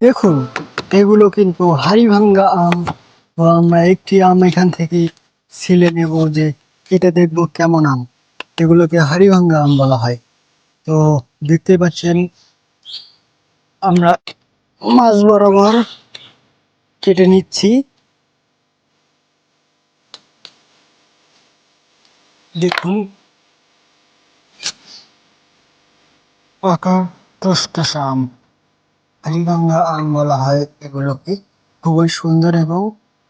দেখুন, এগুলো কিন্তু হাড়িভাঙ্গা আম। তো আমরা একটি আম এখান থেকে ছিলে নেব যে কেটে দেখব কেমন আম। এগুলোকে হাড়িভাঙ্গা আম বলা হয়। তো দেখতে পাচ্ছেন, আমরা মাছ বরাবর কেটে নিচ্ছি। দেখুন, পাকা টসটসা আম। হাড়িভাঙ্গা আম বলা হয় এগুলোকে। খুবই সুন্দর এবং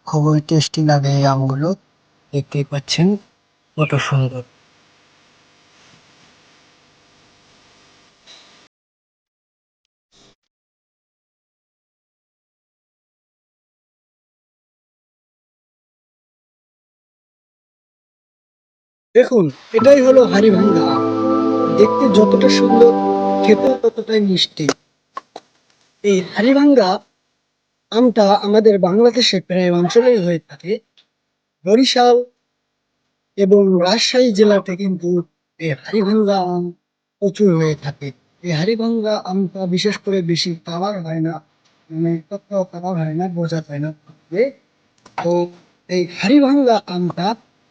খুবই টেস্টি লাগে এই আমগুলো দেখতেই পাচ্ছেন কত সুন্দর। দেখুন, এটাই হলো হাড়িভাঙ্গা। আম দেখতে যতটা সুন্দর খেতে ততটাই মিষ্টি। এই হাড়িভাঙ্গা আমটা আমাদের বাংলাদেশে প্রায় অঞ্চলেই হয়ে থাকে। বরিশাল এবং রাজশাহী জেলাতে কিন্তু এই হাড়িভাঙ্গা আম প্রচুর হয়ে থাকে। এই হাড়িভাঙ্গা আমটা বিশেষ করে বেশি পাওয়ার হয় না মানে ততটাও কালার হয় না, বোঝা যায় না। তো এই হাড়িভাঙ্গা আমটা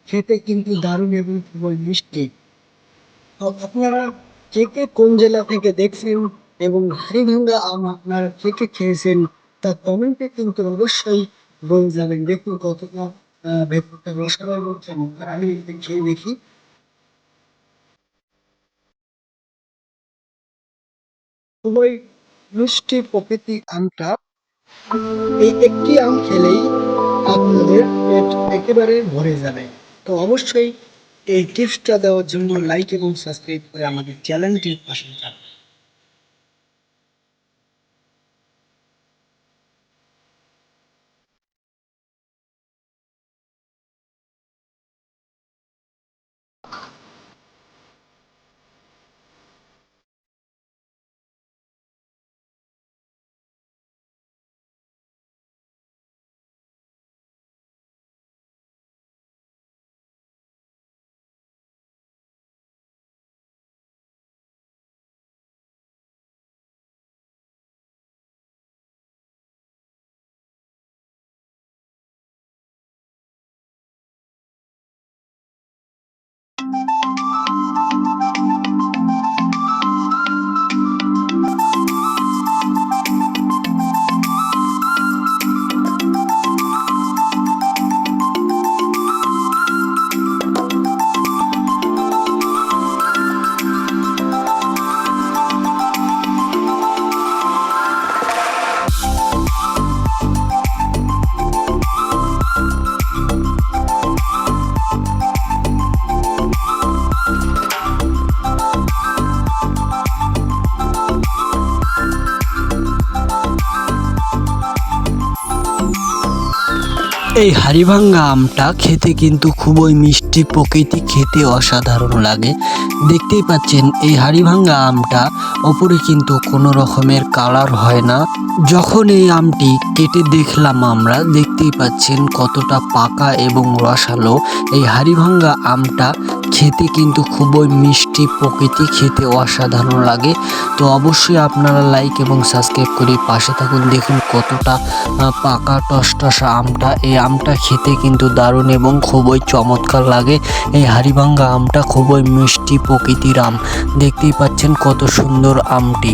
খেতে কিন্তু দারুণ এবং খুবই মিষ্টি। তো আপনারা কে কে কোন জেলা থেকে দেখছেন এবং হাড়িভাঙ্গা আম আপনারা কে কে খেয়েছেন, তা কমেন্টে কিন্তু অবশ্যই বলে যাবেন দেখুন কতটা ভেতরটা রসালো চমৎকার আমি খেয়ে দেখি। খুবই মিষ্টি প্রকৃতি আমটা। এই একটি আম খেলেই আপনাদের পেট একেবারে ভরে যাবে। তো অবশ্যই এই টিপসটা দেওয়ার জন্য লাইক এবং সাবস্ক্রাইব করে আমাদের চ্যানেলটির পাশে থাকবেন এই হাড়িভাঙ্গা আমটা খেতে কিন্তু খুবই মিষ্টি, প্রকৃতি খেতে অসাধারণ লাগে। দেখতেই পাচ্ছেন, এই হাড়িভাঙ্গা আমটা ওপরে কিন্তু কোনো রকমের কালার হয় না। যখন এই আমটি কেটে দেখলাম আমরা, দেখতেই পাচ্ছেন কতটা পাকা এবং রসালো। এই হাড়িভাঙ্গা আমটা খেতে কিন্তু খুবই মিষ্টি, প্রকৃতি খেতে অসাধারণ লাগে। তো অবশ্যই আপনারা লাইক এবং সাবস্ক্রাইব করে পাশে থাকুন। দেখুন কতটা পাকা টসটসা আমটা, এই আমটা খেতে কিন্তু দারুণ এবং খুবই চমৎকার লাগে। এই হাড়িভাঙ্গা আমটা খুবই মিষ্টি প্রকৃতির আম। দেখতেই পাচ্ছেন কত সুন্দর আমটি।